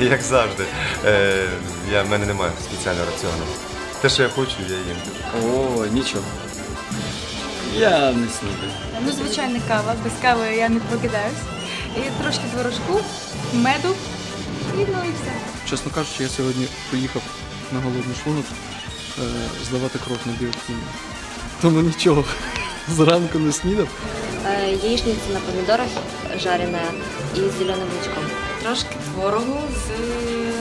Як завжди. Е, я, в мене немає спеціального раціону. Те, що я хочу, я їм. О, нічого. Я не снідаю. Ну, звичайно, кава. Без кави я не прокидаюсь. І трошки творожку, меду, і ну і все. Чесно кажучи, я сьогодні поїхав на голодний шлунок е, здавати кров на біохімію. Тому нічого, зранку не снідав. Э, Яичница на помидорах жареная и с зеленым лучком. Трошки творогу з, е,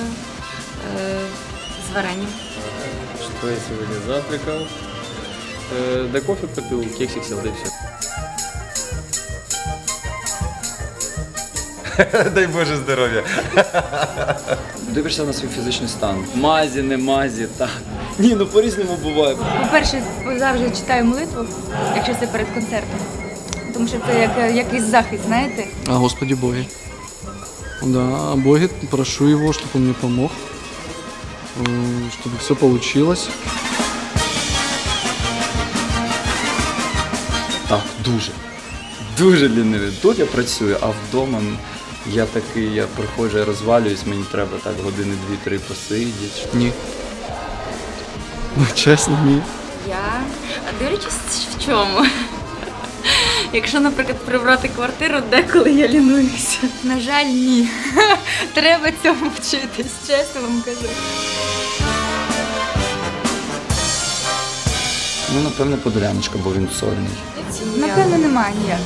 з варенням. Что я сегодня завтракал? Э, да кофе попил, кексик сел, да и все. Дай Боже здоров'я. Дивишся на свій фізичний стан. Мазі, не мазі, так. Ні, ну по-різному буває. По-перше, завжди читаю молитву, якщо це перед концертом. Тому що це як е, якийсь захист, знаєте? А Господи Боги. Да, о Боге прошу его, чтобы он мне помог, э, чтобы все получилось. Так, дуже. Дуже лінивий. Тут я працюю, а вдома я такий, я приходжу, я розвалююсь, мені треба так години дві-три посидіти. Ні. Ну, чесно, ні. Я дивлячись в чому. Якщо, наприклад, прибрати квартиру, деколи я лінуюся. На жаль, ні. Треба цьому вчитись, чесно вам кажу. Ну, напевно, подоляночка, бо він сольний. Напевно, немає ніяк.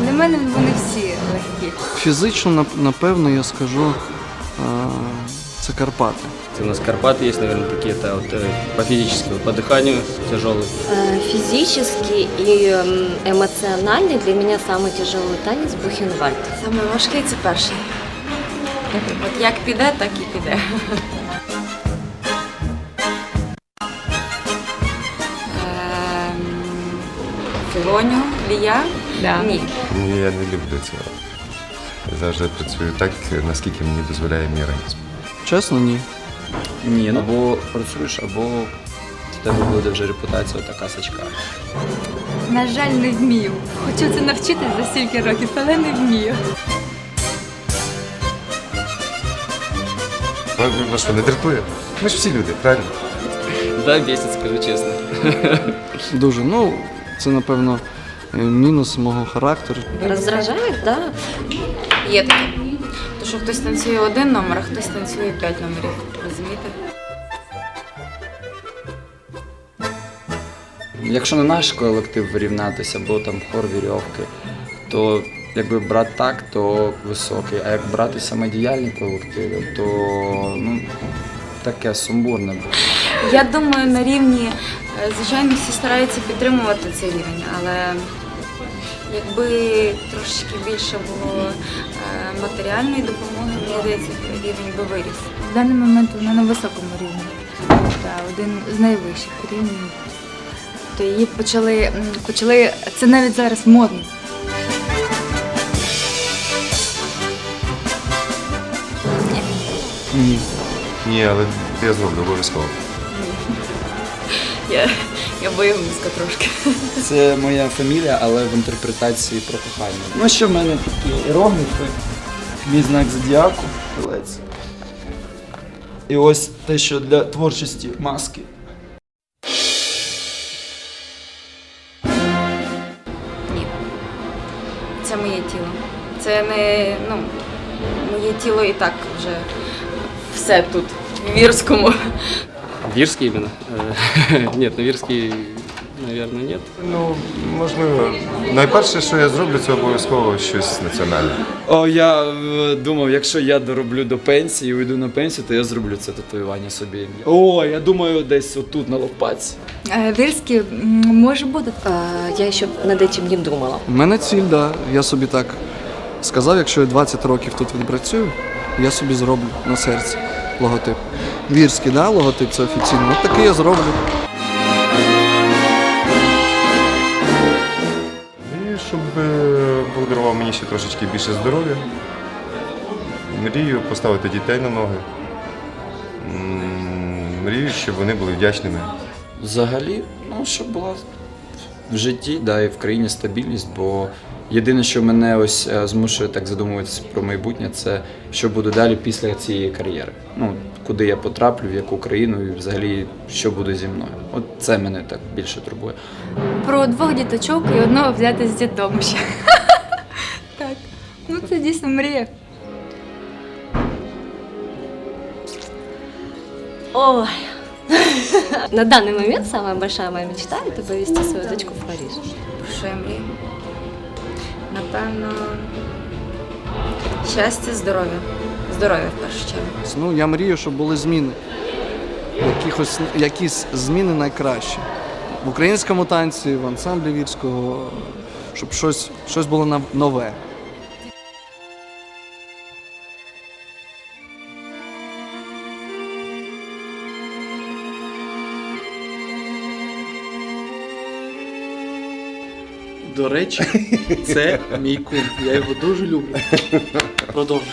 Для мене вони всі легкі. Фізично, напевно, я скажу, е, це Карпати. У нас Карпаты есть, наверное, какие-то вот, э, по физически, вот, по дыханию тяжелые. Э, Физически и м, эмоционально для меня самый тяжелый танец Бухенвальд. Саме важкий це перший. От як піде, так і піде. Ем, Філоню, Лія? Ні. Ні, я не люблю цього. Я завжди працюю так, наскільки мені дозволяє мій організм. Чесно, ні. Ні, ну або працюєш, або в тебе буде вже репутація така сачка. На жаль, не вмію. Хочу це навчитись за стільки років, але не вмію. Ну що, не дратує? Ми ж всі люди, правильно? Да, бесит, скажу честно. Дуже. Ну, це, напевно, е, мінус мого характеру. Раздражает, да? Є таке. То що хтось танцює один номер, а хтось танцює п'ять номерів. Розумієте? Якщо на наш колектив вирівнятися, бо там хор вірьовки, то якби брати так, то високий. А як брати самодіяльні колективи, то ну, таке сумбурне. буде. Я думаю, на рівні, е, звичайно, всі стараються підтримувати цей рівень, але якби трошечки більше було е, матеріальної допомоги, мені здається, рівень би виріс. В даний момент вона на високому рівні. Так, один з найвищих рівнів. То її почали, почали, це навіть зараз модно. Ні. Ні, але я зроблю обов'язково. Я, я боюся трошки. Це моя фамілія, але в інтерпретації про кохання. Ну що в мене такі іерогліфи, мій знак зодіаку, телець. І ось те, що для творчості маски. Ні. Це моє тіло. Це не ну, моє тіло і так вже все тут, в Вірському. Вирский именно? Э, Нет, ну Вирский, наверное, нет. Ну, можливо. Найперше, що я зроблю, це обов'язково щось національне. О, я е, думав, якщо я дороблю до пенсії і уйду на пенсію, то я зроблю це татуювання собі. О, я думаю, десь отут на лопатці. Е, Вірський м, може бути. Э, Я еще над этим не думала. У мене ціль, да. Я собі так сказав, якщо я 20 років тут відпрацюю, я собі зроблю на серці логотип. Вірський, да, логотип це офіційно. От такий я зроблю. І щоб е, Бог дарував мені ще трошечки більше здоров'я. Мрію поставити дітей на ноги. Мрію, щоб вони були вдячними. Взагалі, ну, щоб була в житті, да, і в країні стабільність, бо Єдине, що мене ось е, змушує так задумуватися про майбутнє, це що буде далі після цієї кар'єри. Ну, куди я потраплю, в яку країну і взагалі що буде зі мною. От це мене так більше турбує. Про двох діточок і одного взяти з дитому ще. Так. Ну це дійсно мрія. Ой. На данный момент самая большая моя мечта – это повезти свою дочку в Париж. Про що я мрію? Напевно, щастя, здоров'я. Здоров'я в першу чергу. Ну, я мрію, щоб були зміни. Якихось, якісь зміни найкращі. В українському танці, в ансамблі вірського, щоб щось, щось було нове. До речі, це мій кум. Я його дуже люблю. Продовжую.